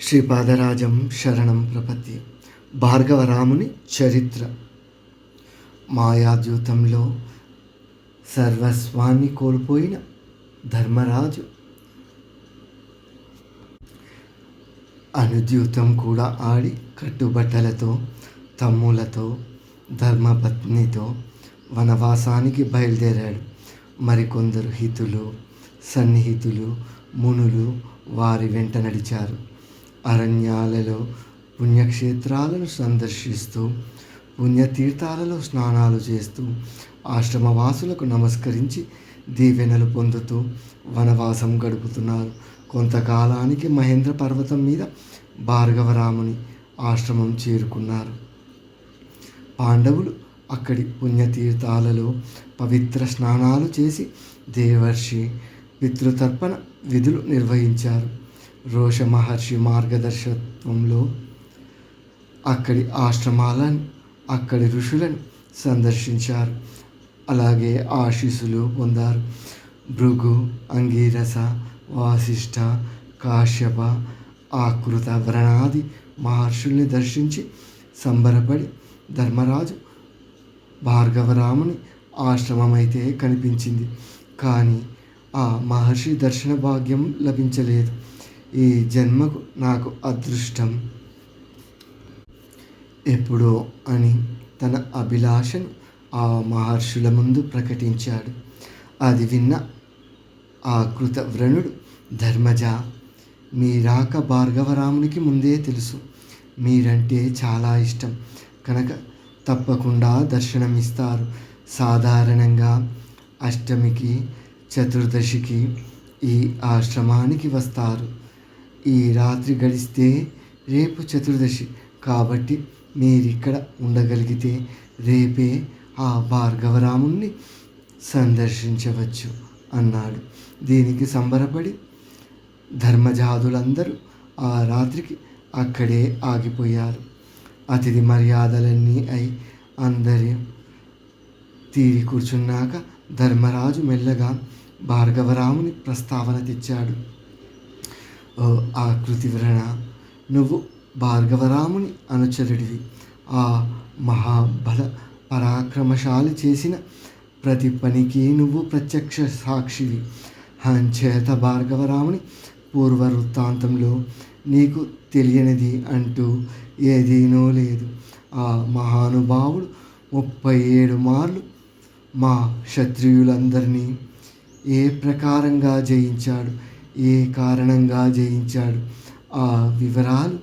శ్రీపాదరాజం శరణం ప్రపతి భార్గవరాముని చరిత్ర. మాయాద్యూతంలో సర్వస్వాన్ని కోల్పోయిన ధర్మరాజు. అనుద్యూతం కూడా ఆడి కట్టుబట్టలతో తమ్ములతో ధర్మపత్నితో వనవాసానికి బయలుదేరాడు. మరికొందరు హితులు సన్నిహితులు మునులు వారి వెంట నడిచారు. అరణ్యాలలో పుణ్యక్షేత్రాలను సందర్శిస్తూ పుణ్యతీర్థాలలో స్నానాలు చేస్తూ ఆశ్రమవాసులకు నమస్కరించి దీవెనలు పొందుతూ వనవాసం గడుపుతున్నారు. కొంతకాలానికి మహేంద్ర పర్వతం మీద భార్గవరాముని ఆశ్రమం చేరుకున్నారు. పాండవులు అక్కడి పుణ్యతీర్థాలలో పవిత్ర స్నానాలు చేసి దేవర్షి పితృతర్పణ విధులు నిర్వహించారు. రోష మహర్షి మార్గదర్శకత్వంలో అక్కడి ఆశ్రమాలను అక్కడి ఋషులను సందర్శించారు. అలాగే ఆశీస్సులు పొందారు. భృగు అంగీరస వాసిష్ఠ కాశ్యప ఆకృత వ్రణాది మహర్షుల్ని దర్శించి సంబరపడి ధర్మరాజు భార్గవరాముని ఆశ్రమమైతే కనిపించింది. కానీ ఆ మహర్షి దర్శన భాగ్యం లభించలేదు. ఈ జన్మకు నాకు అదృష్టం. ఎప్పుడో అని తన అభిలాషను ఆ మహర్షుల ముందు ప్రకటించాడు. అది విన్న ఆ కృతవ్రణుడు ధర్మజ మీ రాక భార్గవరామునికి ముందే తెలుసు. మీరంటే చాలా ఇష్టం. కనుక తప్పకుండా దర్శనమిస్తారు. సాధారణంగా అష్టమికి చతుర్దశికి ఈ ఆశ్రమానికి వస్తారు. ఈ రాత్రి గడిస్తే రేపు చతుర్దశి కాబట్టి మీరిక్కడ ఉండగలిగితే రేపే ఆ భార్గవరాముణ్ణి సందర్శించవచ్చు అన్నాడు. దీనికి సంబరపడి ధర్మజాదులందరూ ఆ రాత్రికి అక్కడే ఆగిపోయారు. అతిథి మర్యాదలన్నీ అయి అందరి తీరి కూర్చున్నాక ధర్మరాజు మెల్లగా భార్గవరాముని ప్రస్తావన తెచ్చాడు. ఓ ఆకృతివ్రణ నువ్వు భార్గవరాముని అనుచరుడివి. ఆ మహాబల పరాక్రమశాలి చేసిన ప్రతి పనికి నువ్వు ప్రత్యక్ష సాక్షివి. హంచేత భార్గవరాముని పూర్వ వృత్తాంతంలో నీకు తెలియనిది అంటూ ఏదీనో లేదు. ఆ మహానుభావుడు ముప్పై ఏడు మార్లు మా క్షత్రియులందరినీ ఏ ప్రకారంగా జయించాడు? ఏ కారణంగా జయించాడు? ఆ వివరాలు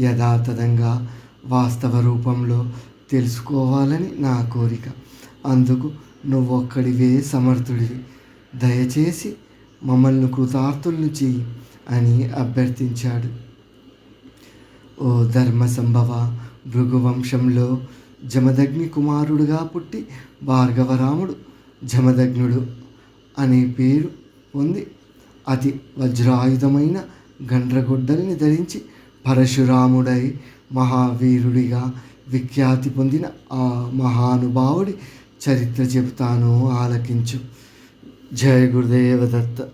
యథాతథంగా వాస్తవ రూపంలో తెలుసుకోవాలని నా కోరిక. అందుకు నువ్వొక్కడివే సమర్థుడివి. దయచేసి మమ్మల్ని కృతార్థులను చెయ్యి అని అభ్యర్థించాడు. ఓ ధర్మ సంభవ భృగువంశంలో జమదగ్ని కుమారుడుగా పుట్టి భార్గవరాముడు జమదగ్నుడు అనే పేరు పొంది అతి వజ్రాయుధమైన గండ్రగొడ్డలిని ధరించి పరశురాముడై మహావీరుడిగా విఖ్యాతి పొందిన ఆ మహానుభావుడి చరిత్ర చెబుతాను ఆలకించు. జయ గురుదేవదత్త